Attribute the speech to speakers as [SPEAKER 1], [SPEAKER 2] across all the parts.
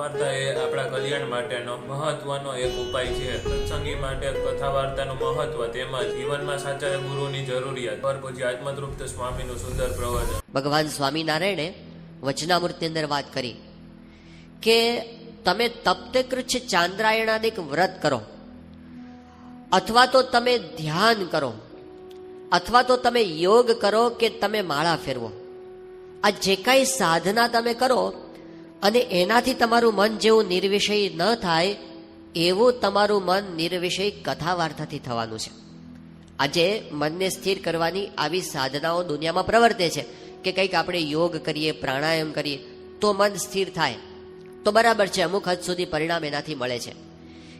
[SPEAKER 1] વાર્તા એ આપણા કલ્યાણ માટેનો મહત્વનો એક ઉપાય છે. સત્સંગી માટે કથા વાર્તાનું મહત્વ તેમજ જીવનમાં સાચા ગુરુની જરૂરિયાત પર પછી આત્મતૃપ્ત સ્વામીનું સુંદર પ્રવચન.
[SPEAKER 2] ભગવાન સ્વામિનારાયણે વચનામૃતની અંદર વાત કરી કે તમે તપ્તે ચાંદ્રાયણાદિક વ્રત કરો અથવા તો તમે ધ્યાન કરો અથવા તો તમે યોગ કરો કે તમે માળા ફેરવો. આ જે કાંઈ સાધના તમે કરો અને એનાથી તમારું મન જેવું નિર્વિષય ન થાય, એવું તમારું મન નિર્વિષય કથા વાર્તાથી થવાનું છે. આજે મનને સ્થિર કરવાની આવી સાધનાઓ દુનિયામાં પ્રવર્તે છે કે કંઈક આપણે યોગ કરીએ, પ્રાણાયામ કરીએ, તો મન સ્થિર થાય. તો બરાબર છે, અમુક હદ સુધી પરિણામ એનાથી મળે છે.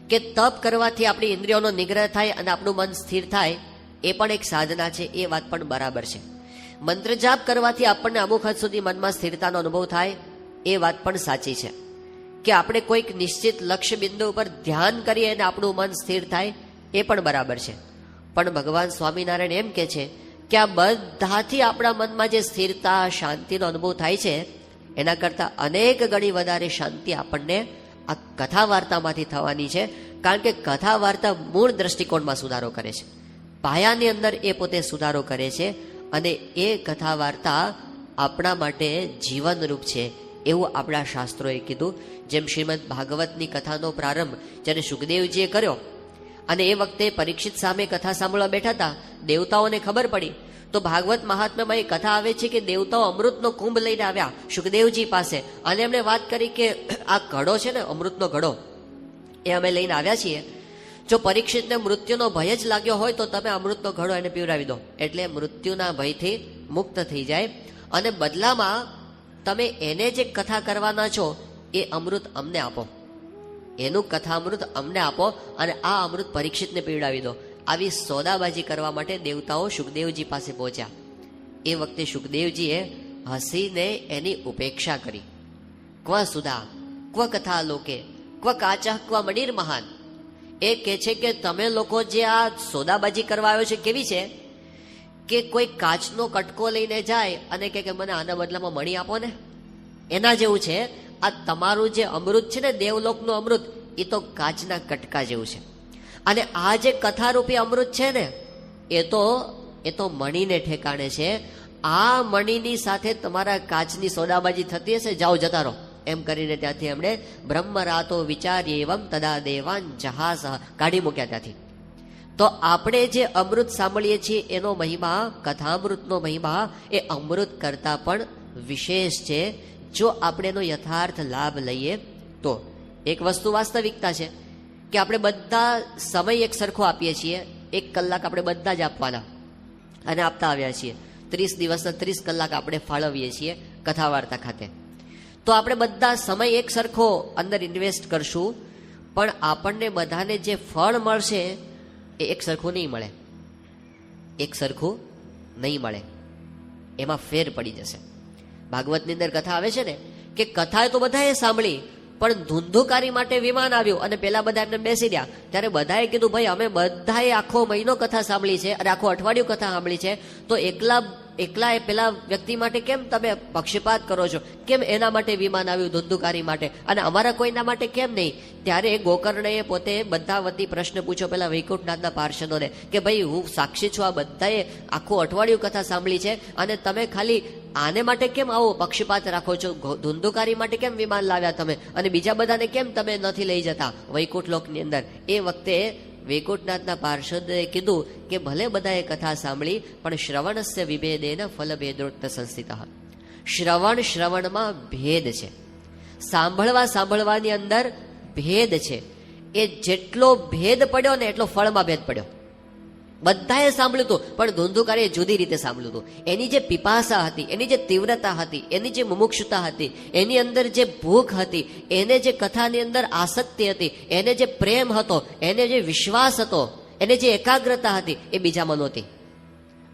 [SPEAKER 2] કે તપ કરવાથી આપણી ઇન્દ્રિયોનો નિગ્રહ થાય અને આપણું મન સ્થિર થાય, એ પણ એક સાધના છે, એ વાત પણ બરાબર છે. મંત્ર જાપ કરવાથી આપણને અમુક હદ સુધી મનમાં સ્થિરતાનો અનુભવ થાય એ વાત પણ સાચી છે કે આપણે કોઈક નિશ્ચિત લક્ષ્ય બિંદુ ઉપર ધ્યાન કરીએ અને આપણું મન સ્થિર થાય, એ પણ બરાબર છે. પણ ભગવાન સ્વામિનારાયણ એમ કે છે કે આ બધાથી આપણા મનમાં જે સ્થિરતા, શાંતિનો અનુભવ થાય છે, એના કરતાં અનેક ગણી વધારે શાંતિ આપણને આ કથા વાર્તામાંથી થવાની છે, કારણ કે કથા વાર્તા મૂળ દ્રષ્ટિકોણમાં સુધારો કરે છે. પાયાની અંદર એ પોતે સુધારો કરે છે અને એ કથા વાર્તા આપણા માટે જીવનરૂપ છે. એવું આપણા શાસ્ત્રોએ કીધું, જેમ શ્રીમદ ભાગવતની કથાનો પ્રારંભ જ્યારે સુખદેવજીએ કર્યો, અને એ વખતે પરીક્ષિત સામે કથા સાંભળવા બેઠા હતા, દેવતાઓને ખબર પડી, તો ભાગવત મહાત્મામાં એ કથા આવે છે કે દેવતાઓ અમૃતનો કુંભ લઈને આવ્યા સુખદેવજી પાસે, અને એમણે વાત કરી કે આ ઘડો છે ને, અમૃતનો ઘડો, એ અમે લઈને આવ્યા છીએ. જો પરીક્ષિતને મૃત્યુનો ભય જ લાગ્યો હોય તો તમે અમૃતનો ઘડો એને પીવડાવી દો. એટલે મૃત્યુના ભયથી મુક્ત થઈ જાય, અને બદલામાં તમે એને જે કથા કરવાના છો, એ અમૃત અમને આપો. એનું કથા અમૃત અમને આપો અને આ અમૃત પરીક્ષિતને પીવડાવી દો. આવી સોદાબાજી કરવા માટે દેવતાઓ સુખદેવજી પાસે પહોંચ્યા. એ વખતે સુખદેવજીએ હસીને એની ઉપેક્ષા કરી. ક્વ સુધા, ક્વ કથા લોકે, ક્વ કાચા, ક્વ મણિર મહાન. એ કે છે કે તમે લોકો જે આ સોદાબાજી કરવા આવ્યો છે કેવી છે? કે કોઈ કાચનો કટકો લઈને જાય અને કે કે મને આના બદલામાં મણી આપો ને? એના જેવું છે. આ તમારું જે અમૃત છે ને, દેવલોકનું અમૃત, એ તો કાચના કટકા જેવું છે. અને આ જે કથારૂપી અમૃત છે ને, એ તો એ તો મણીને ઠેકાણે છે. આ મણીની સાથે તમારા કાચની સોદાબાજી થતી હશે? જાઓ, જતા રહો. એમ કરીને ત્યાંથી એમણે બ્રહ્મ રાતો વિચારી એવમ તદા દેવાન જહાસ કાઢી મૂક્યા ત્યાંથી. તો આપણે જે અમૃત સાંભળીએ છીએ, એનો મહિમા, કથામૃતનો મહિમા, એ અમૃત કરતાં પણ વિશેષ છે. જો આપણે એનો યથાર્થ લાભ લઈએ, તો એક વસ્તુ વાસ્તવિકતા છે કે આપણે બધા સમય એક સરખો આપીએ છીએ, એક કલાક આપણે બધા જ આપવાના અને આપતા આવ્યા છીએ. ત્રીસ દિવસના ત્રીસ કલાક આપણે ફાળવીએ છીએ કથા વાર્તા ખાતે. તો આપણે બધા સમય એક સરખો અંદર ઇન્વેસ્ટ કરશું, પણ આપણને બધાને જે ફળ મળશે એ એક સરખું નહીં મળે. એક સરખું નહીં મળે. એમાં ફેર પડી જશે. ભાગવતની અંદર કથા આવે છે ને, કે કથા તો બધાએ સાંભળી, પણ ધૂંધુકારી માટે વિમાન આવ્યું અને પેલા બધા એમને બેસી ગયા ત્યારે બધાએ કીધું, ભાઈ, અમે બધાએ આખો મહિનો કથા સાંભળી છે અને આખો અઠવાડિયું કથા સાંભળી છે. તો એકલા એકલા એ પેલા વ્યક્તિ માટે કેમ તમે પક્ષપાત કરો છો? કેમ એના માટે વિમાન આવ્યું ધુંધુકારી માટે? અને અમારા કોઈના માટે કેમ નહીં? ત્યારે ગોકર્ણએ પોતે બધા વતી પ્રશ્ન પૂછ્યો પેલા વૈકુંઠનાથના પાર્ષદોને કે ભાઈ હું સાક્ષી છું આ બધાએ આખું અઠવાડિયું કથા સાંભળી છે અને તમે ખાલી આને માટે કેમ આવો પક્ષપાત રાખો છો? ધુંધુકારી માટે કેમ વિમાન લાવ્યા તમે? અને બીજા બધાને કેમ તમે નથી લઈ જતા? વૈકુંઠ લોકની અંદર. એ વખતે વૈકુંઠનાથના પાર્ષદે કીધું કે ભલે બધાએ કથા સાંભળી, પણ શ્રવણસ્ય વિભેદેન ફલભેદોક્ત સંસ્થિત શ્રવણ શ્રવણમાં ભેદ છે. સાંભળવા સાંભળવાની અંદર ભેદ છે. એ જેટલો ભેદ પડ્યો ને એટલો ફળમાં ભેદ પડ્યો. બધાએ સાંભળ્યું હતું, પણ ધુંધુકારીએ જુદી રીતે સાંભળ્યું હતું. એની જે પિપાસા હતી, એની જે તીવ્રતા હતી, એની જે મુમુક્ષતા હતી, એની અંદર જે ભૂખ હતી, એને જે કથાની અંદર આસક્તિ હતી, એને જે પ્રેમ હતો, એને જે વિશ્વાસ હતો, એને જે એકાગ્રતા હતી, એ બીજામાં નહોતી.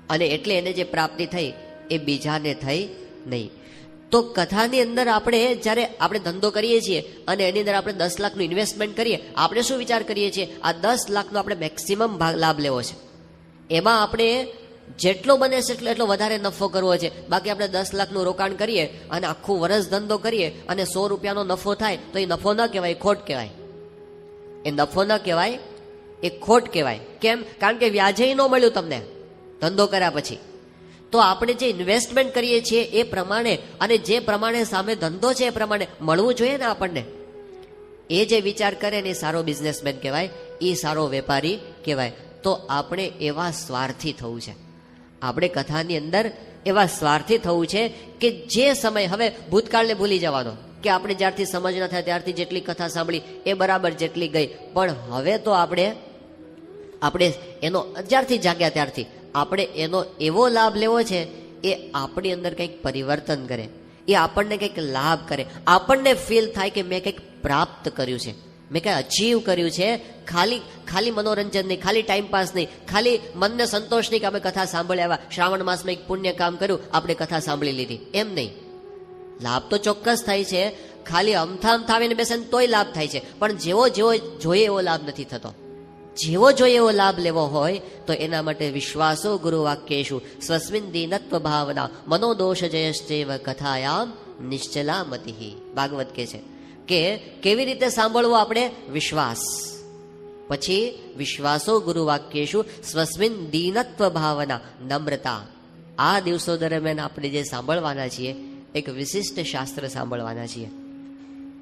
[SPEAKER 2] અને એટલે એને જે પ્રાપ્તિ થઈ, એ બીજાને થઈ નહીં. તો કથાની અંદર આપણે જ્યારે આપણે ધંધો કરીએ છીએ અને એની અંદર આપણે દસ લાખનું ઇન્વેસ્ટમેન્ટ કરીએ, આપણે શું વિચાર કરીએ છીએ? આ દસ લાખનો આપણે મેક્સિમમ ભાગ લાભ લેવો છે. એમાં આપણે જેટલો બને છે એટલો એટલો વધારે નફો કરવો છે. બાકી આપણે દસ લાખનું રોકાણ કરીએ અને આખું વરસ ધંધો કરીએ અને સો રૂપિયાનો નફો થાય, તો એ નફો ન કહેવાય ખોટ કહેવાય. એ નફો ન કહેવાય, એ ખોટ કહેવાય. કેમ? કારણ કે વ્યાજે ન મળ્યું તમને ધંધો કર્યા પછી. તો આપણે જે ઇન્વેસ્ટમેન્ટ કરીએ છીએ એ પ્રમાણે અને જે પ્રમાણે સામે ધંધો છે એ પ્રમાણે મળવું જોઈએ ને આપણને. એ જે વિચાર કરે ને એ સારો બિઝનેસમેન કહેવાય એ સારો વેપારી કહેવાય. તો આપણે એવા સ્વાર્થી થવું છે. આપણે કથાની અંદર એવા સ્વાર્થી થવું છે કે જે સમય, હવે ભૂતકાળને ભૂલી જવાનો કે આપણે જ્યારથી સમજ ન થાય ત્યારથી જેટલી કથા સાંભળી એ બરાબર જેટલી ગઈ. પણ હવે તો આપણે આપણે એનો, જ્યારથી જાગ્યા ત્યારથી, આપણે એનો એવો લાભ લેવો છે એ આપણી અંદર કંઈક પરિવર્તન કરે, એ આપણને કંઈક લાભ કરે. આપણને ફીલ થાય કે મેં કંઈક પ્રાપ્ત કર્યું છે. મેં કહે અચીવ કર્યું છે. ખાલી ખાલી મનોરંજન નહીં, ખાલી ટાઈમ પાસ નહીં. ખાલી મનને સંતોષ નહીં કે અમે કથા સાંભળ્યા આવ્યા. શ્રાવણ માસમાં એક પુણ્ય કામ કર્યું. આપણે કથા સાંભળી લીધી. એમ નહીં. લાભ તો ચોક્કસ થાય છે. ખાલી અમથા અમથા આવીને બેસે તોય લાભ થાય છે. પણ જેવો જેવો જોઈએ એવો લાભ નથી થતો. જેવો જોઈએ એવો લાભ લેવો હોય, તો એના માટે વિશ્વાસો ગુરુ વાક્યેશુ. સ્વસ્મિન દીનત્વ ભાવના મનોદોષ જયશ્ચેવ કથાયામ નિશ્ચલા મતિ ભાગવત કે છે. કે કેવી રીતે સાંભળવો આપણે વિશ્વાસ? પછી વિશ્વાસો ગુરુ વાક્યેશુ સ્વસ્મિન દીનત્વ ભાવના નમ્રતા. આ દિવસો દરમિયાન આપણે જે સાંભળવાના છીએ, એક વિશિષ્ટ શાસ્ત્ર સાંભળવાના છીએ.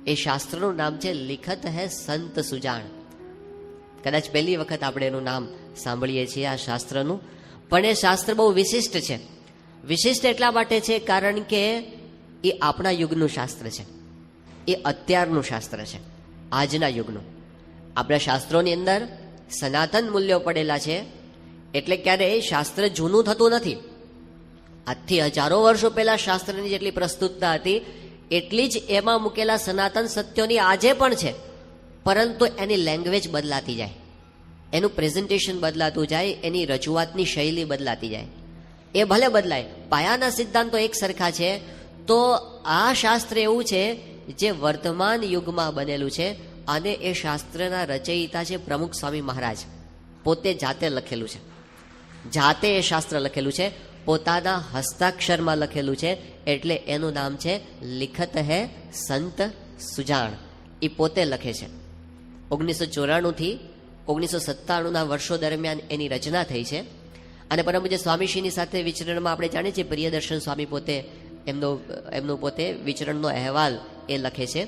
[SPEAKER 2] એ શાસ્ત્રનું નામ છે લિખત હે સંત સુજાણ. કદાચ પહેલી વખત આપણે એનું નામ સાંભળીએ છીએ આ શાસ્ત્રનું, પણ એ શાસ્ત્ર બહુ વિશિષ્ટ છે. વિશિષ્ટ એટલા માટે છે કારણ કે એ આપણા યુગનું શાસ્ત્ર છે. એ અત્યારનું શાસ્ત્ર છે. આજના યુગનું. આપણા શાસ્ત્રોની અંદર સનાતન મૂલ્યો પડેલા છે, એટલે ક્યારે એ શાસ્ત્ર જૂનું થતું નથી. આજથી હજારો વર્ષો પહેલા શાસ્ત્રની જેટલી પ્રસ્તુતતા હતી, એટલી જ એમાં મૂકેલા સનાતન સત્યોની આજે પણ છે. પરંતુ એની લેંગ્વેજ બદલાતી જાય. એનું પ્રેઝન્ટેશન બદલાતું જાય, એની રજૂઆતની શૈલી બદલાતી જાય. એ ભલે બદલાય, પાયાના સિદ્ધાંતો એક સરખા છે, તો આ શાસ્ત્ર એવું છે જે વર્તમાન યુગમાં બનેલું છે અને એ શાસ્ત્રના રચયિતા છે પ્રમુખ સ્વામી મહારાજ. પોતે જાતે લખેલું છે. જાતે એ શાસ્ત્ર લખેલું છે. પોતાના હસ્તાક્ષરમાં લખેલું છે. એટલે એનું નામ છે લિખત હે સંત સુજાણ. એ પોતે લખે છે. ઓગણીસો ચોરાણુંથી ઓગણીસો સત્તાણુંના વર્ષો દરમિયાન એની રચના થઈ છે. અને પરમ પૂજ્ય સ્વામીશ્રીની સાથે વિચરણમાં આપણે જાણીએ છીએ, પ્રિયદર્શન સ્વામી પોતે એમનો, એમનું પોતે વિચરણનો અહેવાલ એ લખે છે.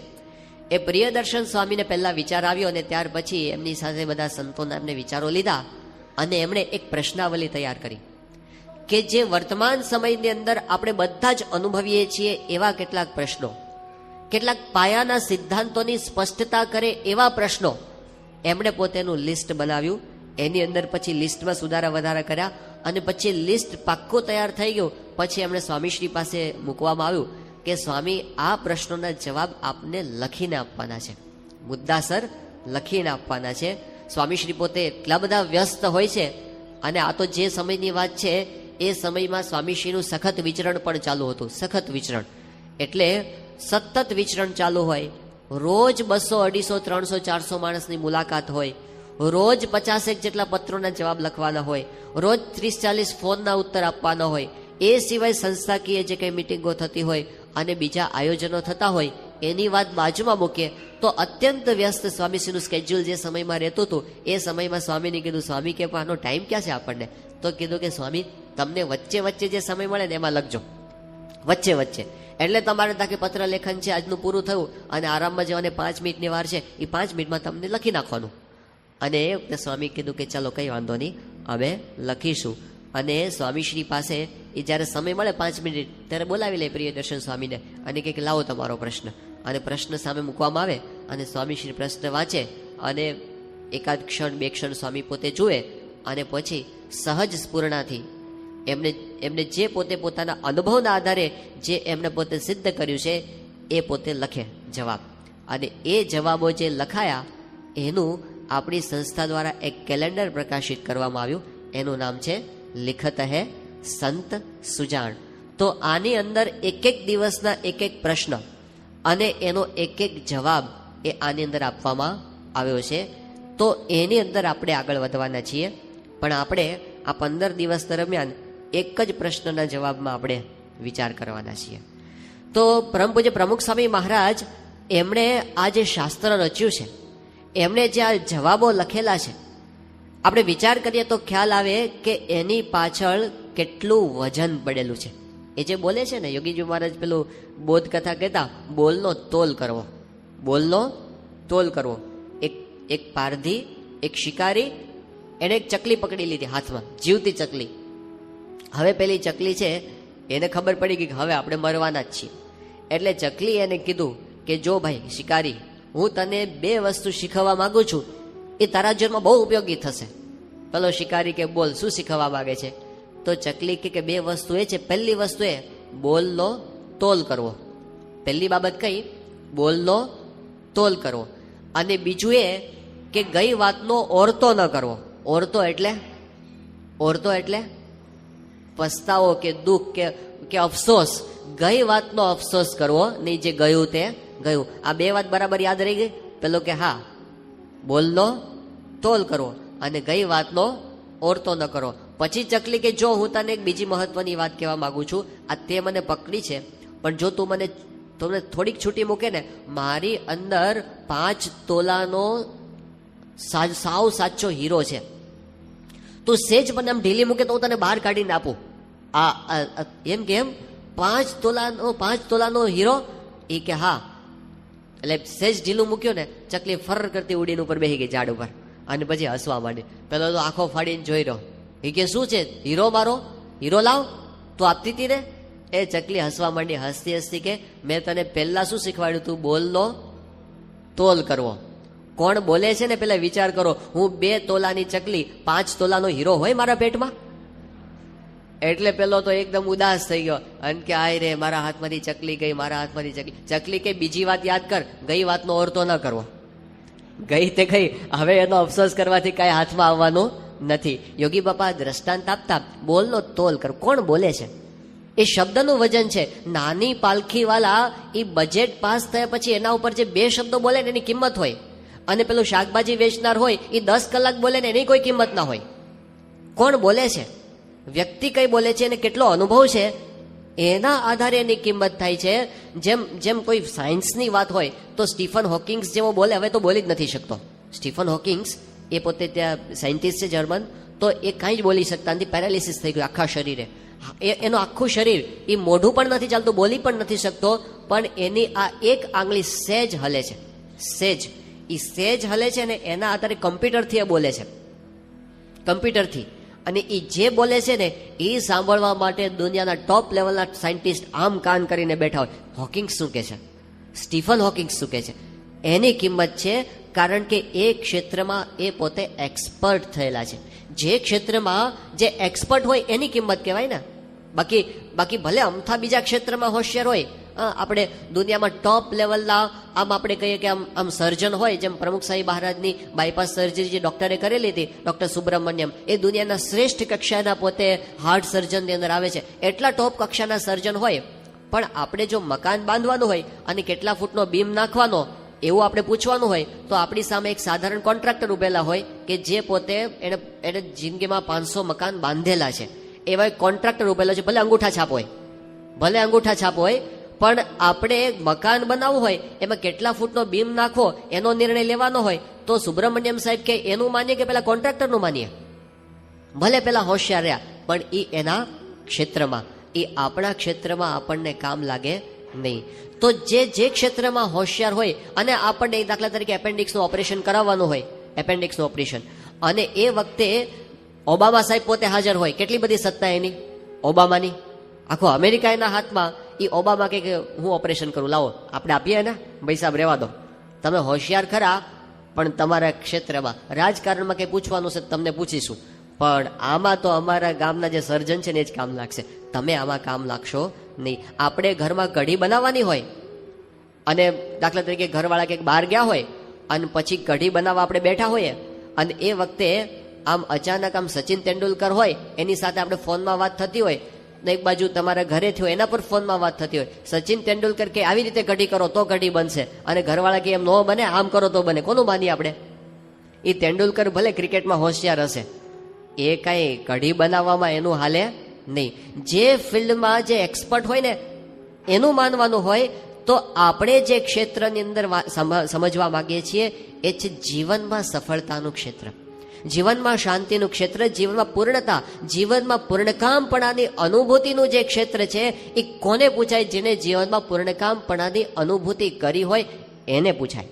[SPEAKER 2] એ પ્રિયદર્શન સ્વામીને પહેલા વિચાર આવ્યો અને ત્યાર પછી એમની સાથે બધા સંતોના એમને વિચારો લીધા અને એમણે એક પ્રશ્નાવલી તૈયાર કરી. કે જે વર્તમાન સમયની અંદર આપણે બધા જ અનુભવીએ છીએ એવા કેટલાક પ્રશ્નો. કેટલાક પાયાના સિદ્ધાંતોની સ્પષ્ટતા કરે એવા પ્રશ્નો. એમણે પોતેનું લિસ્ટ બનાવ્યું. એની અંદર પછી લિસ્ટમાં સુધારા વધારા કર્યા અને પછી લિસ્ટ પાક્કું તૈયાર થઈ ગયું. પછી એમણે સ્વામીશ્રી પાસે મૂકવામાં આવ્યું. કે સ્વામી, આ પ્રશ્નોના જવાબ આપને લખીને આપવાના છે. મુદ્દાસર લખીને આપવાના છે. સ્વામીશ્રી પોતે એટલા બધા વ્યસ્ત હોય છે અને આ તો જે સમયની વાત છે, એ સમયમાં સ્વામીશ્રીનું સખત વિચરણ પણ ચાલુ હતું, સખત વિચરણ. એટલે સતત વિચરણ ચાલુ હોય, રોજ બસો અઢીસો, ત્રણસો, ચારસો માણસની મુલાકાત હોય, રોજ પચાસેક જેટલા પત્રોના જવાબ લખવાના હોય, રોજ ત્રીસ ચાલીસ ફોનના ઉત્તર આપવાના હોય, એ સિવાય સંસ્થાકીય જે કંઈ મિટિંગો થતી હોય અને બીજા આયોજનો થતા હોય, એની વાત બાજુમાં મૂકીએ, તો અત્યંત વ્યસ્ત સ્વામીશ્રીનું સ્કેડ્યુલ જે સમયમાં રહેતું હતું, એ સમયમાં સ્વામીને કીધું, સ્વામી કે આનો ટાઈમ ક્યાં છે આપણને? તો કીધું કે, સ્વામી, તમને વચ્ચે વચ્ચે જે સમય મળે ને એમાં લખજો. વચ્ચે વચ્ચે. એટલે તમારે તાકે પત્ર લેખન છે, આજનું પૂરું થયું, અને આરામમાં જવાને પાંચ મિનિટની વાર છે, એ પાંચ મિનિટમાં તમને લખી નાખવાનું. અને એ વખતે સ્વામી કીધું કે, ચલો, કંઈ વાંધો નહીં અમે લખીશું. અને સ્વામીશ્રી પાસે એ જ્યારે સમય મળે પાંચ મિનિટ, ત્યારે બોલાવી લે પ્રિયદર્શન સ્વામીને અને કંઈક લાવો તમારો પ્રશ્ન. અને પ્રશ્ન સામે મૂકવામાં આવે અને સ્વામીશ્રી પ્રશ્ન વાંચે અને એકાદ ક્ષણ, બે ક્ષણ સ્વામી પોતે જુએ અને પછી સહજ સ્ફૂર્ણાથી એમને એમને જે પોતે પોતાના અનુભવના આધારે જે એમણે પોતે સિદ્ધ કર્યું છે, એ પોતે લખે જવાબ. અને એ જવાબો જે લખાયા, એનું આપણી સંસ્થા દ્વારા એક કેલેન્ડર પ્રકાશિત કરવામાં આવ્યું. એનું નામ છે લિખત હે સંત સુજાણ તો આની અંદર એક એક દિવસના એક એક પ્રશ્ન અને એનો એક એક જવાબ એ આની અંદર આપવામાં આવ્યો છે તો એની અંદર આપણે આગળ વધવાના છીએ પણ આપણે આ પંદર દિવસ દરમિયાન એક જ પ્રશ્નના જવાબમાં આપણે વિચાર કરવાના છીએ તો પરમ પૂજ્ય પ્રમુખ સ્વામી મહારાજ એમણે આ જે શાસ્ત્ર રચ્યું છે, એમણે જે આ જવાબો લખેલા છે આપણે વિચાર કરીએ તો ખ્યાલ આવે કે એની પાછળ કેટલું વજન પડેલું છે. એ જે બોલે છે ને, યોગીજી મહારાજ પેલું બોધ કથા કહેતા, બોલનો તોલ કરવો. બોલનો તોલ કરવો. એક એક પારધી, એક શિકારી એણે એક ચકલી પકડી લીધી હાથમાં, જીવતી ચકલી. હવે પેલી ચકલી છે, એને ખબર પડી ગઈ કે હવે આપણે મરવાના જ છીએ. એટલે ચકલી એને કીધું કે જો ભાઈ, શિકારી, હું તને બે વસ્તુ શીખવવા માંગુ છું એ તારા જીવનમાં બહુ ઉપયોગી થશે. પેલો શિકારી કે બોલ શું શીખવવા માંગે છે? તો ચકલી કે કે બે વસ્તુ એ છે, પહેલી વસ્તુ એ બોલનો તોલ કરવો. પહેલી બાબત કઈ બોલનો તોલ કરવો. અને બીજું એ કે ગઈ વાતનો ઓરતો ન કરવો. ઓરતો એટલે? ઓરતો એટલે? પસ્તાવો કે દુઃખ કે કે અફસોસ. ગઈ વાતનો અફસોસ કરવો, નહીં જે ગયું તે ગયું. આ બે વાત બરાબર યાદ રહી ગઈ? પેલો કે હા. બોલનો તોલ કરવો અને ગઈ વાતનો ઓરતો ન કરો. પછી ચકલી કે જો હું તને એક બીજી મહત્વની વાત કહેવા માંગુ છું, આ તે મને પકડી છે, પણ જો તું મને તમને થોડીક છૂટી મૂકે ને, મારી અંદર પાંચ તોલાનો સાવ સાચો હીરો છે. તું સેજ મને આમ ઢીલી મૂકે તો હું તને બહાર કાઢીને આપું. આ એમ આ- એમ? પાંચ તોલાનો પાંચ તોલાનો હીરો? એ કે હા. એટલે સેજ ઢીલું મૂક્યું ને, ચકલી ફર કરતી ઉડીને ઉપર બેસી ગઈ ઝાડ ઉપર. અને પછી હસવા માંડી. પેલો તો આંખો ફાડીને જોઈ રહ્યો. એ કે, શું છે? હીરો મારો? હીરો લાવ? તું આપતી હતી ને? એ ચકલી હસવા માંડી, હસતી હસતી કે, મેં તને પહેલા શું શીખવાડ્યું? તું બોલનો તોલ કરવો. કોણ બોલે છે ને, પેલા વિચાર કરો. હું બે તોલાની ચકલી, પાંચ તોલાનો હીરો હોય મારા પેટમાં? એટલે પેલો તો એકદમ ઉદાસ થઈ ગયો. અને કે, આય રે, મારા હાથમાંથી ચકલી ગઈ, મારા હાથમાંથી ચકલી ચકલી કે, બીજી વાત યાદ કર, ગઈ વાતનો ઓરતો ન કરવો. ગઈ તે ગઈ. હવે એનો અફસોસ કરવાથી કાંઈ હાથમાં આવવાનું નથી. યોગી બાપા, દ્રષ્ટાંત આપતા બોલનો તોલ કર. કોણ બોલે છે? એ શબ્દનું વજન છે. નાની પાલખીવાલા એ બજેટ પાસ થયા પછી એના ઉપર જે બે શબ્દો બોલે ને એની કિંમત હોય, અને પેલું શાકભાજી વેચનાર હોય એ દસ કલાક બોલે ને એની કોઈ કિંમત ના હોય. કોણ બોલે છે? વ્યક્તિ કઈ બોલે છે અને કેટલો અનુભવ છે? એના આધારે એની કિંમત થાય છે. જેમ જેમ કોઈ સાયન્સની વાત હોય, તો સ્ટીફન હોકિંગ્સ જેવો બોલે, હવે તો બોલી જ નથી શકતો. સ્ટીફન હોકિંગ્સ એ પોતે ત્યાં સાયન્ટિસ્ટ છે જર્મન, તો એ કાંઈ જ બોલી શકતા નથી. પેરાલિસિસ થઈ ગયું આખા શરીરે. એનું આખું શરીર, એ મોઢું પણ નથી ચાલતું, બોલી પણ નથી શકતો, પણ એની આ એક આંગળી સેજ હલે છે. સેજ. એ સેજ હલે છે ને એના આધારે કમ્પ્યુટરથી એ બોલે છે. કમ્પ્યુટરથી. અને એ જે બોલે છે ને એ સાંભળવા માટે દુનિયાના ટોપ લેવલના સાયન્ટિસ્ટ આમ કાન કરીને બેઠા હોય. હોકિંગ્સ શું કહે છે? સ્ટીફન હોકિંગ્સ શું કહે છે? એની કિંમત છે કારણ કે એ ક્ષેત્રમાં એ પોતે એક્સપર્ટ થયેલા છે. જે ક્ષેત્રમાં જે એક્સપર્ટ હોય એની કિંમત કહેવાય ને. બાકી બાકી ભલે અમથા બીજા ક્ષેત્રમાં હોશિયાર હોય આપણે દુનિયામાં ટોપ લેવલના આમ આપણે કહીએ કે આમ આમ સર્જન હોય, જેમ પ્રમુખ સાહેબ મહારાજની બાયપાસ સર્જરી જે ડોક્ટરે કરેલી હતી ડોક્ટર સુબ્રમણ્યમ, એ દુનિયાના શ્રેષ્ઠ કક્ષાના પોતે હાર્ટ સર્જનની અંદર આવે છે. એટલા ટોપ કક્ષાના સર્જન હોય, પણ આપણે જો મકાન બાંધવાનું હોય અને કેટલા ફૂટનો બીમ નાખવાનો, એવું આપણે પૂછવાનું હોય, તો આપણી સામે એક સાધારણ કોન્ટ્રાક્ટર ઉભેલા હોય કે જે પોતે એને એને જિંદગીમાં પાંચસો મકાન બાંધેલા છે. એવા કોન્ટ્રાક્ટર ઉભેલા છે, ભલે અંગૂઠા છાપ હોય. ભલે અંગૂઠા છાપ હોય પણ આપણે મકાન બનાવવું હોય, એમાં કેટલા ફૂટનો બીમ નાખવો, એનો નિર્ણય લેવાનો હોય, તો સુબ્રમણ્યમ સાહેબ કે એનું માનીએ કે પેલા કોન્ટ્રાક્ટરનું માનીએ? ભલે પેલા હોશિયાર રહ્યા, પણ એ એના ક્ષેત્રમાં એ આપણા ક્ષેત્રમાં આપણને કામ લાગે નહીં. તો જે જે ક્ષેત્રમાં હોશિયાર હોય, અને આપણને દાખલા તરીકે એપેન્ડિક્સનું ઓપરેશન કરાવવાનું હોય, એપેન્ડિક્સનું ઓપરેશન, અને એ વખતે ઓબામા સાહેબ પોતે હાજર હોય, કેટલી બધી સત્તા એની? ઓબામાની? આખો અમેરિકા એના હાથમાં એ ઓબામા કે, હું ઓપરેશન કરું, લાવો, આપણે આપીએ ને, ભાઈ સાહેબ, રહેવા દો. તમે હોશિયાર ખરા, પણ તમારા ક્ષેત્રમાં, રાજકારણમાં કંઈ પૂછવાનું છે તમને પૂછીશું. પણ આમાં તો અમારા ગામના જે સર્જન છે ને, એ જ કામ લાગશે. તમે આમાં કામ લાગશો નહીં. આપણે ઘરમાં કઢી બનાવવાની હોય અને દાખલા તરીકે ઘરવાળા કંઈક બહાર ગયા હોય અને પછી કઢી બનાવવા આપણે બેઠા હોઈએ અને એ વખતે આમ અચાનક આમ સચિન તેંડુલકર હોય, એની સાથે આપણે ફોનમાં વાત થતી હોય ને એક બાજુ તમારા ઘરે થયો, એના પર ફોનમાં વાત થતી હોય. સચિન તેંડુલકર કે આવી રીતે ઘડી કરો તો ઘડી બનશે. અને ઘરવાળા કે એમ ન બને, આમ કરો તો બને. કોનું માનીએ આપણે? એ તેંડુલકર ભલે ક્રિકેટમાં હોશિયાર હશે. એ કાંઈ કઢી બનાવવામાં એનું હાલે નહીં. જે ફિલ્ડમાં જે એક્સપર્ટ હોય ને, એનું માનવાનું હોય, તો આપણે જે ક્ષેત્રની અંદર સમજવા માંગીએ છીએ, એ છે જીવનમાં સફળતાનું ક્ષેત્ર. જીવનમાં શાંતિનું ક્ષેત્ર, જીવનમાં પૂર્ણતા, જીવનમાં પૂર્ણકામપણાની અનુભૂતિનું જે ક્ષેત્ર છે, એ કોને પૂછાય? જેને જીવનમાં પૂર્ણકામપણાની અનુભૂતિ કરી હોય, એને પૂછાય.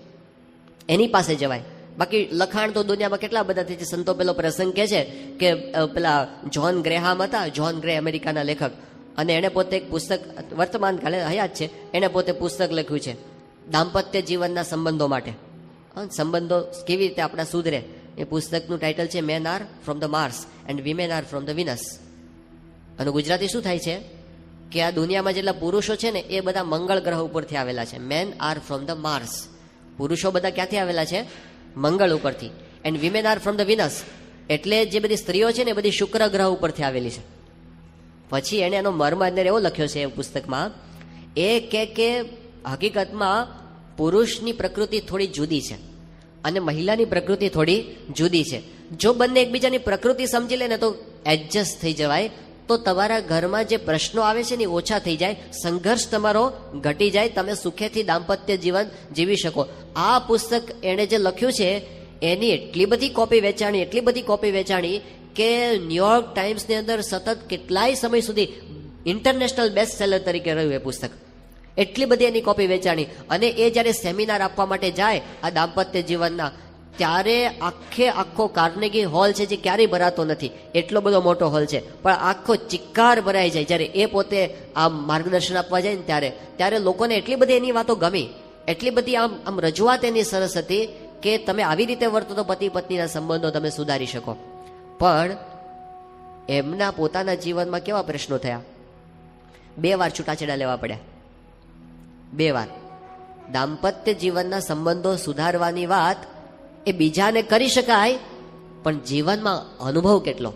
[SPEAKER 2] એની પાસે જવાય. બાકી લખાણ તો દુનિયામાં કેટલા બધા થઈ છે? સંતો પેલો પ્રસંગ કે છે કે પેલા જ્હોન ગ્રેહામ હતા, જ્હોન ગ્રે અમેરિકાના લેખક. અને એણે પોતે એક પુસ્તક, વર્તમાન કાલે હયાત છે, એણે પોતે પુસ્તક લખ્યું છે, દાંપત્ય જીવનના સંબંધો માટે. સંબંધો કેવી રીતે આપણા સુધરે? એ પુસ્તકનું ટાઇટલ છે men are from the Mars and women are from the Venus અને ગુજરાતી શું થાય છે? કે આ દુનિયામાં જેટલા પુરુષો છે ને, એ બધા મંગળ ગ્રહ ઉપરથી આવેલા છે. Men are from the Mars પુરુષો બધા ક્યાંથી આવેલા છે? મંગળ ઉપરથી. And women are from the Venus એટલે જે બધી સ્ત્રીઓ છે ને, એ બધી શુક્ર ગ્રહ ઉપરથી આવેલી છે. પછી એણે એનો મર્મ અંદર એવો લખ્યો છે એ પુસ્તકમાં, એ કે હકીકતમાં પુરુષની પ્રકૃતિ થોડી જુદી છે. અને મહિલાની પ્રકૃતિ થોડી જુદી છે. જો બંને એકબીજાની પ્રકૃતિ સમજી લે ને તો એડજસ્ટ થઈ જવાય. તો તમારા ઘરમાં જે પ્રશ્નો આવે છે ને ઓછા થઈ જાય. સંઘર્ષ તમારો ઘટી જાય. તમે સુખેથી દાંપત્ય જીવન જીવી શકો. આ પુસ્તક એણે જે લખ્યું છે, એની એટલી બધી કોપી વેચાણી, એટલી બધી કોપી વેચાણી કે ન્યુયોર્ક ટાઈમ્સની અંદર સતત કેટલાય સમય સુધી ઇન્ટરનેશનલ બેસ્ટ સેલર તરીકે રહ્યું એ પુસ્તક. એટલી બધી એની કોપી વેચાણી. અને એ જ્યારે સેમિનાર આપવા માટે જાય, આ દાંપત્ય જીવનના, ત્યારે આખે આખો કાર્નેગી હોલ છે જે ક્યારેય ભરાતો નથી. એટલો બધો મોટો હોલ છે. પણ આખો ચિક્કાર ભરાઈ જાય. જ્યારે એ પોતે આમ માર્ગદર્શન આપવા જાય ને ત્યારે ત્યારે લોકોને એટલી બધી એની વાતો ગમી. એટલી બધી આમ આમ રજૂઆત એની સરસ હતી કે તમે આવી રીતે વર્તો તો પતિ પત્નીના સંબંધો તમે સુધારી શકો. પણ એમના પોતાના જીવનમાં કેવા પ્રશ્નો થયા? બે વાર છૂટાછેડા લેવા પડ્યા. બે વાર દાંપત્ય જીવનના સંબંધો સુધારવાની વાત એ બીજાને કરી શકાય, પણ જીવનમાં અનુભવ કેટલો?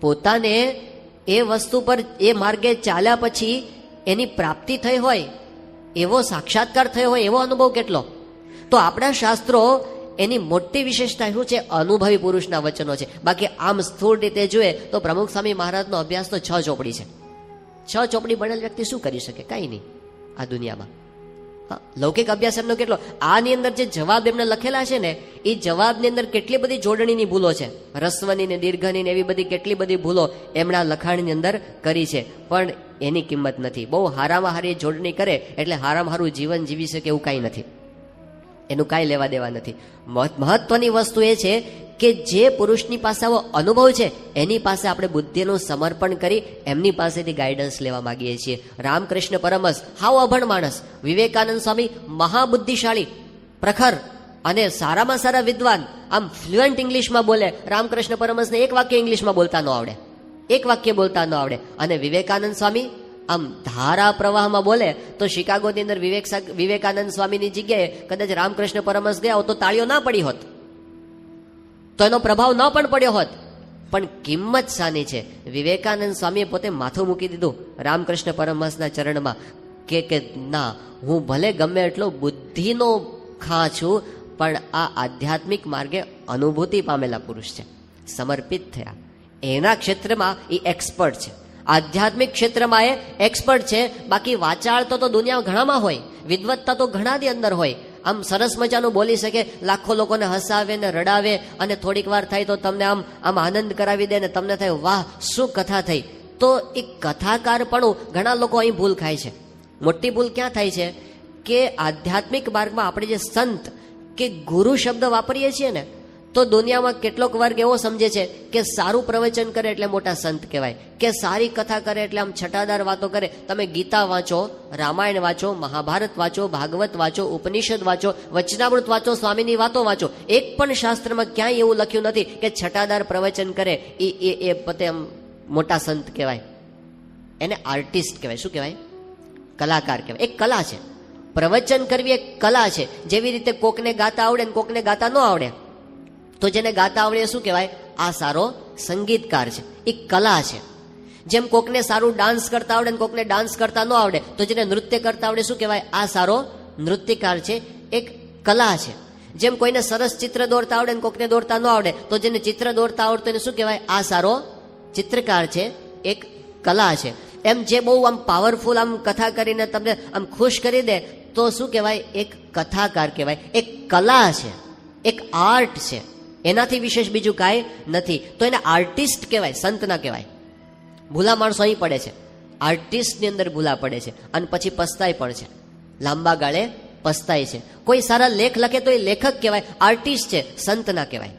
[SPEAKER 2] પોતાને એ વસ્તુ પર એ માર્ગે ચાલ્યા પછી એની પ્રાપ્તિ થઈ હોય, એવો સાક્ષાત્કાર થયો હોય, એવો અનુભવ કેટલો? તો આપણા શાસ્ત્રો એની મોટી વિશેષતા શું છે? અનુભવી પુરુષના વચનો છે. બાકી આમ સ્થૂળ રીતે જોઈએ તો પ્રમુખ સ્વામી મહારાજનો અભ્યાસ તો છ ચોપડી છે. છ ચોપડી બનેલ વ્યક્તિ શું કરી શકે? કાંઈ નહીં. આ દુનિયામાં. લૌકિક અભ્યાસ એમનો કેટલો? આની અંદર જે જવાબ એમને લખેલા છે ને, એ જવાબની અંદર કેટલી બધી જોડણીની ભૂલો છે? રસ્વની ને દીર્ઘની ને એવી બધી કેટલી બધી ભૂલો એમના લખાણની અંદર કરી છે. પણ એની કિંમત નથી. બહુ હારામાં હારી જોડણી કરે, એટલે હારામાં હારું જીવન જીવી શકે એવું કાંઈ નથી. એનું કાંઈ લેવા દેવા નથી. મહત્- મહત્વની વસ્તુ એ છે કે જે પુરુષની પાસે આવો અનુભવ છે, એની પાસે આપણે બુદ્ધિનું સમર્પણ કરી એમની પાસેથી ગાઈડન્સ લેવા માગીએ છીએ. રામકૃષ્ણ પરમસ હાવ અભણ માણસ, વિવેકાનંદ સ્વામી મહાબુદ્ધિશાળી, પ્રખર અને સારામાં સારા વિદ્વાન, આમ ફ્લુઅન્ટ ઇંગ્લિશમાં બોલે, રામકૃષ્ણ પરમસને એક વાક્ય ઇંગ્લિશમાં બોલતા ન આવડે. એક વાક્ય બોલતા ન આવડે. અને વિવેકાનંદ સ્વામી આમ ધારા પ્રવાહમાં બોલે તો શિકાગોની અંદર વિવેક વિવેકાનંદ સ્વામીની જગ્યાએ કદાચ રામકૃષ્ણ પરમસ ગયા હોત તો તાળીઓ ના પડી હોત. તો એનો પ્રભાવ ન પણ પડ્યો હોત. પણ કિંમત શાની છે. વિવેકાનંદ સ્વામીએ પોતે માથું મૂકી દીધું રામકૃષ્ણ પરમહંસના ચરણમાં કે કે, ના, હું ભલે ગમે એટલો બુદ્ધિનો ખા છું, પણ આ આધ્યાત્મિક માર્ગે અનુભૂતિ પામેલા પુરુષ છે. સમર્પિત થયા. એના ક્ષેત્રમાં એ એક્સપર્ટ છે. આધ્યાત્મિક ક્ષેત્રમાં એ એક્સપર્ટ છે. બાકી વાચાળ તો દુનિયા ઘણામાં હોય. વિદવત્તા તો ઘણાની અંદર હોય. આમ સરસ મજાનું બોલી શકે, લાખો લોકોને હસાવે ને રડાવે અને થોડીક વાર થાય તો તમને આમ આમ આનંદ કરાવી દે ને તમને થાય, વાહ, શું કથા થઈ? તો એ પણ ઘણા લોકો અહીં ભૂલ ખાય છે. મોટી ભૂલ ક્યાં થાય છે? કે આધ્યાત્મિક માર્ગમાં આપણે જે સંત કે ગુરુ શબ્દ વાપરીએ છીએ ને તો દુનિયામાં કેટલોક વર્ગ એવો સમજે છે કે સારું પ્રવચન કરે એટલે મોટા સંત કહેવાય. કે સારી કથા કરે એટલે આમ છટાદાર વાતો કરે. તમે ગીતા વાંચો, રામાયણ વાંચો, મહાભારત વાંચો, ભાગવત વાંચો, ઉપનિષદ વાંચો, વચનામૃત વાંચો, સ્વામીની વાતો વાંચો. એક પણ શાસ્ત્રમાં ક્યાંય એવું લખ્યું નથી કે છટાદાર પ્રવચન કરે. એ એ એ પોતે આમ મોટા સંત કહેવાય. એને આર્ટિસ્ટ કહેવાય. શું કહેવાય? કલાકાર કહેવાય. એક કલા છે. પ્રવચન કરવી એક કલા છે. જેવી રીતે કોકને ગાતા આવડે ને કોકને ગાતા ન આવડે. તો જેને ગાતા આવડે શું કહેવાય? આ સારો સંગીતકાર છે. એ કલા છે. જેમ કોકને સારું ડાન્સ કરતા આવડે ને કોકને ડાન્સ કરતા ન આવડે, તો જેને નૃત્ય કરતા આવડે શું કહેવાય? આ સારો નૃત્યકાર છે. એક કલા છે. જેમ કોઈને સરસ ચિત્ર દોરતા આવડે ને કોકને દોરતા ન આવડે, તો જેને ચિત્ર દોરતા આવડતું એને શું કહેવાય? આ સારો ચિત્રકાર છે. એક કલા છે. એમ જે બહુ આમ પાવરફુલ આમ કથા કરીને તમને આમ ખુશ કરી દે, તો શું કહેવાય? એક કથાકાર કહેવાય. એક કલા છે. એક આર્ટ છે. એનાથી વિશેષ બીજું કાંઈ નથી. તો એને આર્ટિસ્ટ કહેવાય સંત ના કહેવાય. ભૂલા માણસો અહીં પડે છે. આર્ટિસ્ટની અંદર ભૂલા પડે છે. અને પછી પસ્તાય પણ છે. લાંબા ગાળે પસ્તાય છે. કોઈ સારા લેખ લખે તો એ લેખક કહેવાય, આર્ટિસ્ટ છે સંત ના કહેવાય.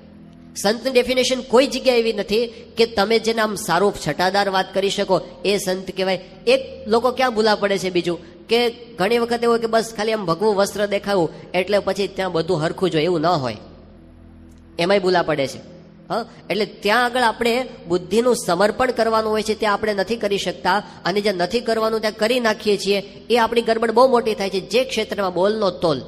[SPEAKER 2] સંતની ડેફિનેશન કોઈ જગ્યાએ એવી નથી કે તમે જેને આમ સારો છટાદાર વાત કરી શકો, એ સંત કહેવાય. એક લોકો ક્યાં ભૂલા પડે છે બીજું? કે ઘણી વખત એવું કે બસ ખાલી આમ ભગવું વસ્ત્ર દેખાવું, એટલે પછી ત્યાં બધું હરખું જોઈએ, એવું ન હોય. એમાંય ભૂલા પડે છે. હા? એટલે ત્યાં આગળ આપણે બુદ્ધિનું સમર્પણ કરવાનું હોય છે ત્યાં આપણે નથી કરી શકતા. અને જે નથી કરવાનું ત્યાં કરી નાખીએ છીએ, એ આપણી ગડબડ બહુ મોટી થાય છે. જે ક્ષેત્રમાં બોલનો તોલ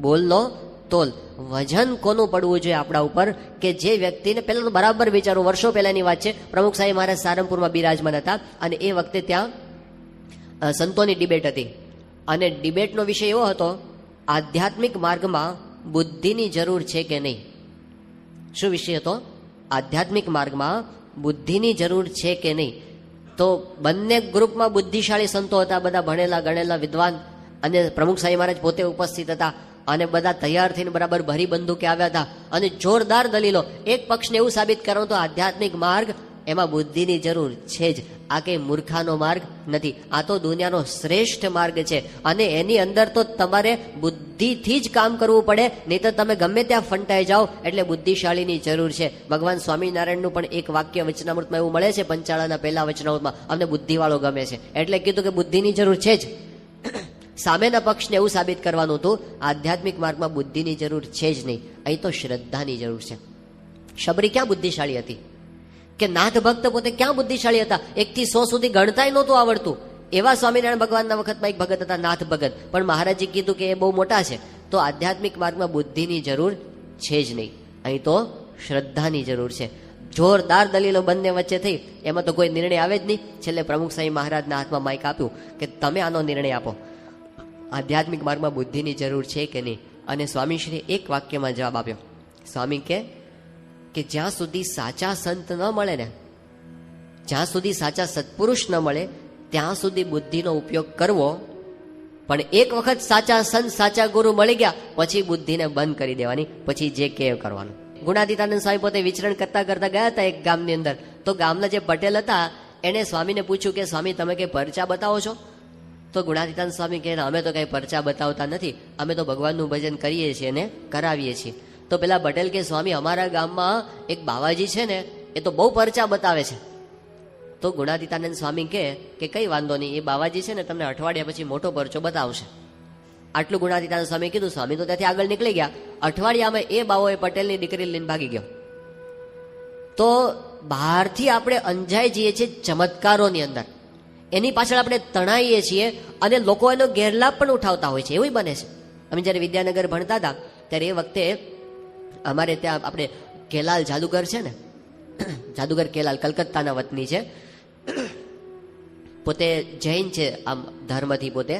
[SPEAKER 2] બોલનો તોલ. વજન કોનું પડવું જોઈએ આપણા ઉપર? કે જે વ્યક્તિને પહેલા તો બરાબર વિચારો, વર્ષો પહેલાની વાત છે. પ્રમુખ સાહેબ મહારાજ સારંગપુરમાં બિરાજમાન હતા. અને એ વખતે ત્યાં સંતોની ડિબેટ હતી. અને ડિબેટનો વિષય એવો હતો, આધ્યાત્મિક માર્ગમાં બુદ્ધિની જરૂર છે કે નહીં? શું વિષય હતો? આધ્યાત્મિક માર્ગમાં બુદ્ધિની જરૂર છે કે નહીં? તો બંને ગ્રુપમાં બુદ્ધિશાળી સંતો હતા, બધા ભણેલા, ગણેલા, વિદ્વાન અને પ્રમુખ સાંઈ મહારાજ પોતે ઉપસ્થિત હતા અને બધા તૈયાર થઈને બરાબર ભરી બંદૂકે આવ્યા હતા. અને જોરદાર દલીલો. એક પક્ષને એવું સાબિત કરવાનું તો આધ્યાત્મિક માર્ગ એમાં બુદ્ધિની જરૂર છે જ. આ કઈ મૂર્ખાનો માર્ગ નથી. આ તો દુનિયાનો શ્રેષ્ઠ માર્ગ છે. અને એની અંદર તો તમારે બુદ્ધિથી જ કામ કરવું પડે. નહીં તો તમે ગમે ત્યાં ફંટાઈ જાઓ, એટલે બુદ્ધિશાળીની જરૂર છે. ભગવાન સ્વામિનારાયણનું પણ એક વાક્ય વચનામૃતમાં એવું મળે છે, પંચાળાના પહેલા વચનામૃતમાં. અમને બુદ્ધિવાળો ગમે છે. એટલે કીધું કે બુદ્ધિની જરૂર છે જ. સામેના પક્ષને એવું સાબિત કરવાનું હતું, આધ્યાત્મિક માર્ગમાં બુદ્ધિની જરૂર છે જ નહીં. અહીં તો શ્રદ્ધાની જરૂર છે. શબરી ક્યાં બુદ્ધિશાળી હતી? કે નાથ ભક્ત પોતે ક્યાં બુદ્ધિશાળી હતા? એકથી સો સુધી ગણતાય નહોતું આવડતું. એવા સ્વામિનારાયણ ભગવાનના વખતમાં એક ભગત હતા, નાથ ભગત. પણ મહારાજે કીધું કે એ બહુ મોટા છે. તો આધ્યાત્મિક માર્ગમાં બુદ્ધિની જરૂર છે જ નહીં. અહીં તો શ્રદ્ધાની જરૂર છે. જોરદાર દલીલો બંને વચ્ચે થઈ. એમાં તો કોઈ નિર્ણય આવે જ નહીં. છેલ્લે પ્રમુખ સાંઈ મહારાજના હાથમાં માઇક આપ્યું કે તમે આનો નિર્ણય આપો. આધ્યાત્મિક માર્ગમાં બુદ્ધિની જરૂર છે કે નહીં? અને સ્વામીશ્રીએ એક વાક્યમાં જવાબ આપ્યો. સ્વામી કે કે જ્યાં સુધી સાચા સંત ન મળે ને, જ્યાં સુધી સાચા સત્પુરુષ ન મળે, ત્યાં સુધી બુદ્ધિનો ઉપયોગ કરવો. પણ એક વખત સાચા સંત, સાચા ગુરુ મળી ગયા, પછી બુદ્ધિને બંધ કરી દેવાની, પછી જે કે કરવાનું. ગુણાદિતાનંદ સ્વામી પોતે વિચરણ કરતા કરતા ગયા હતા એક ગામની અંદર. તો ગામના જે પટેલ હતા, એને સ્વામીને પૂછ્યું કે, સ્વામી, તમે કઈ પરચા બતાવો છો? તો ગુણાદિતાન સ્વામી કહે અમે તો કઈ પરચા બતાવતા નથી. અમે તો ભગવાનનું ભજન કરીએ છીએ અને કરાવીએ છીએ. તો પેલા પટેલ કે, સ્વામી, અમારા ગામમાં એક બાવાજી છે ને, એ તો બહુ પરચા બતાવે છે. તો ગુણાતીતાનંદ સ્વામી કહે કે કઈ વાંધો નહીં, એ બાવાજી છે ને તમને અઠવાડિયા પછી મોટો પરચો બતાવશે. આટલું ગુણાતીતાનંદ સ્વામી કીધું. સ્વામી તો ત્યાંથી આગળ નીકળી ગયા. અઠવાડિયામાં એ બાવો એ પટેલની દીકરી લઈને ભાગી ગયો. તો બહારથી આપણે અંજાઈ જઈએ છીએ ચમત્કારોની અંદર. એની પાછળ આપણે તણાઈએ છીએ અને લોકો એનો ગેરલાભ પણ ઉઠાવતા હોય છે. એવું બને છે. અમે જ્યારે વિદ્યાનગર ભણતા હતા, ત્યારે એ વખતે અમારે ત્યાં આપણે કેલાલ જાદુગર છે ને, જાદુગર કેલાલ કલકત્તાના વતની છે. પોતે જૈન છે આમ ધર્મથી પોતે,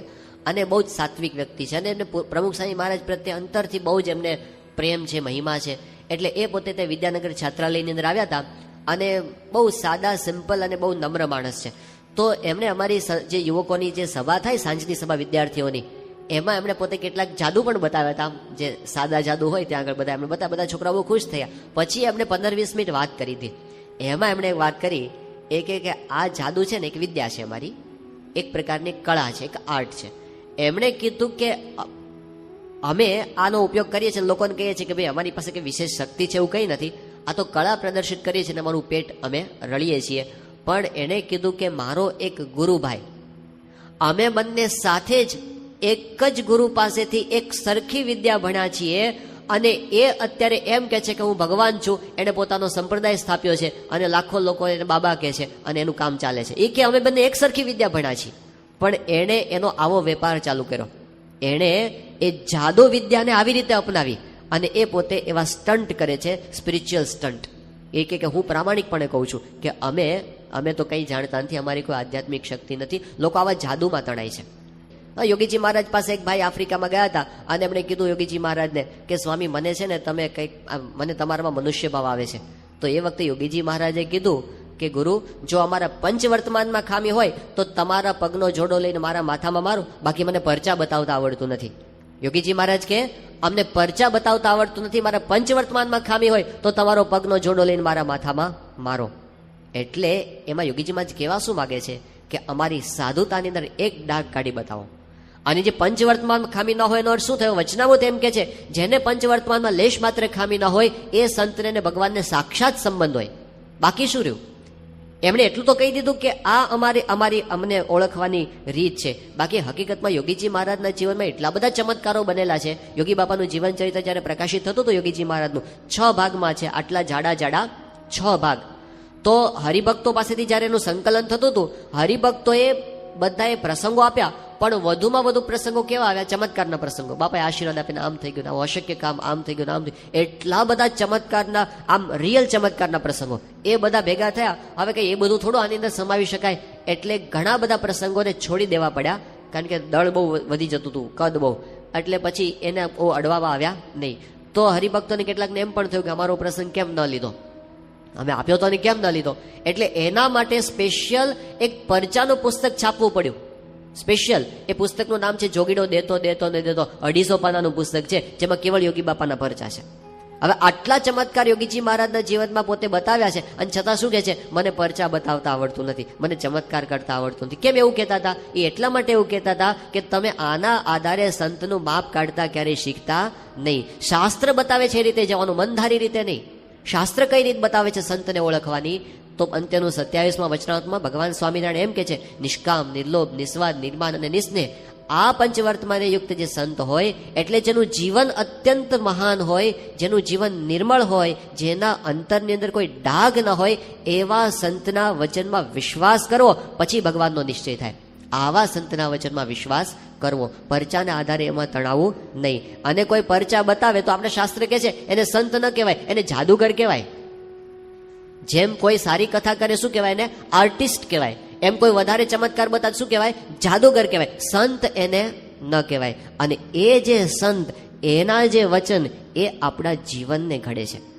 [SPEAKER 2] અને બહુ જ સાત્વિક વ્યક્તિ છે. અને એમને પ્રમુખ સ્વામી મહારાજ પ્રત્યે અંતરથી બહુ જ એમને પ્રેમ છે, મહિમા છે. એટલે એ પોતે તે વિદ્યાનગર છાત્રાલયની અંદર આવ્યા હતા અને બહુ સાદા, સિમ્પલ અને બહુ નમ્ર માણસ છે. તો એમણે અમારી જે યુવકોની જે સભા થાય સાંજની સભા વિદ્યાર્થીઓની એમાં એમણે પોતે કેટલાક જાદુ પણ બતાવ્યા હતા. જે સાદા જાદુ હોય ત્યાં આગળ બધા એમણે બધા બધા છોકરાઓ ખુશ થયા. પછી એમણે પંદર વીસ મિનિટ વાત કરી હતી. એમાં એમણે વાત કરી. એ કે આ જાદુ છે ને, એક વિદ્યા છે અમારી એક પ્રકારની કળા છે, એક આર્ટ છે. એમણે કીધું કે અમે આનો ઉપયોગ કરીએ છીએ લોકોને કહીએ છીએ કે ભાઈ અમારી પાસે કંઈ વિશેષ શક્તિ છે એવું કંઈ નથી. આ તો કળા પ્રદર્શિત કરીએ છીએ અને અમારું પેટ અમે રળીએ છીએ. પણ એણે કીધું કે મારો એક ગુરુભાઈ, અમે બંને સાથે જ એક જ ગુરુ પાસેથી એક સરખી વિદ્યા ભણ્યા છીએ અને એ અત્યારે એમ કે છે કે હું ભગવાન છું એણે પોતાનો સંપ્રદાય સ્થાપ્યો છે અને લાખો લોકો એને બાબા કહે છે અને એનું કામ ચાલે છે. એ કે અમે બંને એક સરખી વિદ્યા ભણ્યા છીએ. પણ એણે એનો આવો વેપાર ચાલુ કર્યો. એણે એ જાદુ વિદ્યાને આવી રીતે અપનાવી અને એ પોતે એવા સ્ટન્ટ કરે છે સ્પિરિચ્યુઅલ સ્ટન્ટ એ કે હું પ્રામાણિકપણે કહું છું કે અમે અમે તો કંઈ જાણતા નથી, અમારી કોઈ આધ્યાત્મિક શક્તિ નથી. લોકો આવા જાદુમાં તણાય છે. યોગીજી મહારાજ પાસે એક ભાઈ આફ્રિકામાં ગયા હતા અને એમણે કીધું યોગીજી મહારાજને કે, સ્વામી, મને છે ને તમે કંઈક મને તમારામાં મનુષ્ય ભાવ આવે છે. તો એ વખતે યોગીજી મહારાજે કીધું કે, ગુરુ, જો અમારા પંચવર્તમાનમાં ખામી હોય, તો તમારા પગનો જોડો લઈને મારા માથામાં મારો. બાકી મને પરચા બતાવતા આવડતું નથી. યોગીજી મહારાજ કે, અમને પરચા બતાવતા આવડતું નથી. મારા પંચવર્તમાનમાં ખામી હોય, તો તમારો પગનો જોડો લઈને મારા માથામાં મારો. એટલે એમાં યોગીજી મહારાજ કહેવા શું માગે છે? કે અમારી સાધુતાની અંદર એક ડાઘ કાઢી બતાવો. અને જે પંચવર્તમાનમાં ખામી ન હોય એનો અર્થ શું થયો? વચનામૃત એમ કે છે, જેને પંચવર્તમાનમાં લેશ માત્ર ખામી ન હોય, એ સંતને ને ભગવાનને સાક્ષાત સંબંધ હોય. બાકી શું રહ્યું? એમણે એટલું તો કહી દીધું કે આ અમારી અમારી અમને ઓળખવાની રીત છે. બાકી હકીકતમાં યોગીજી મહારાજના જીવનમાં એટલા બધા ચમત્કારો બનેલા છે. યોગી બાપાનું જીવન ચરિત્ર જ્યારે પ્રકાશિત થતું હતું, યોગીજી મહારાજનું, છ ભાગમાં છે, આટલા જાડા જાડા છ ભાગ. તો હરિભક્તો પાસેથી જ્યારે એનું સંકલન થતું હતું, હરિભક્તોએ બધાએ પ્રસંગો આપ્યા પણ વધુમાં વધુ પ્રસંગો કેવા આવ્યા? ચમત્કારના પ્રસંગો. બાપાએ આશીર્વાદ આપીને આમ થઈ ગયું આમ અશક્ય કામ આમ થઈ ગયું, આમ એટલા બધા ચમત્કારના, આમ રિયલ ચમત્કારના પ્રસંગો. એ બધા ભેગા થયા. હવે કંઈ એ બધું થોડું આની અંદર સમાવી શકાય. એટલે ઘણા બધા પ્રસંગોને છોડી દેવા પડ્યા. કારણ કે દળ બહુ વધી જતું હતું, કદ બહુ. એટલે પછી એને બહુ અડવામાં આવ્યા નહીં. તો હરિભક્તોને કેટલાકને એમ પણ થયું કે અમારો પ્રસંગ કેમ ન લીધો? અમે આપ્યો તો કેમ ન લીધો? એટલે એના માટે સ્પેશિયલ એક પરચાનું પુસ્તક છાપવું પડ્યું. સ્પેશિયલ એ પુસ્તકનું નામ છે, જોગીડો દેતો દેતો, ને દેતો. અઢીસો પાનાનું પુસ્તક છે, જેમાં કેવળ યોગી બાપાના પરચા છે હવે આટલા ચમત્કાર યોગીજી મહારાજના જીવનમાં પોતે બતાવ્યા છે, અને છતાં શું કહે છે? મને પરચા બતાવતા આવડતું નથી. મને ચમત્કાર કરતા આવડતું નથી. કેમ એવું કહેતા હતા? એ એટલા માટે એવું કહેતા હતા કે તમે આના આધારે સંતનું માપ કાઢતા ક્યારેય શીખતા નહીં. શાસ્ત્ર બતાવે છે એ રીતે જવાનું. મનધારી રીતે નહીં. શાસ્ત્ર કઈ રીત બતાવે છે સંતને ઓળખવાની? તો અંત્યનું સત્યાવીસમાં વચનાંતમાં ભગવાન સ્વામિનારાયણ એમ કે છે, નિષ્કામ, નિર્લોભ, નિસ્વાદ, નિર્માણ અને નિસ્નેહ. આ પંચવર્તમાને યુક્ત જે સંત હોય, એટલે જેનું જીવન અત્યંત મહાન હોય, જેનું જીવન નિર્મળ હોય, જેના અંતરની અંદર કોઈ ડાઘ ન હોય, એવા સંતના વચનમાં વિશ્વાસ કરવો, પછી ભગવાનનો નિશ્ચય થાય. આવા સંતના વચનમાં વિશ્વાસ કરવો. પરચાના આધારે એમાં તણાવવું નહીં. અને કોઈ પરચા બતાવે તો આપણે શાસ્ત્ર કે છે, એને સંત ન કહેવાય, એને જાદુગર કહેવાય. જેમ કોઈ સારી કથા કરે, શું કહેવાય એને? આર્ટિસ્ટ કહેવાય. એમ કોઈ વધારે ચમત્કાર બતાવે, શું કહેવાય? જાદુગર કહેવાય. સંત એને ન કહેવાય. અને એ જે સંત, એના જે વચન, એ આપણા જીવનને ઘડે છે.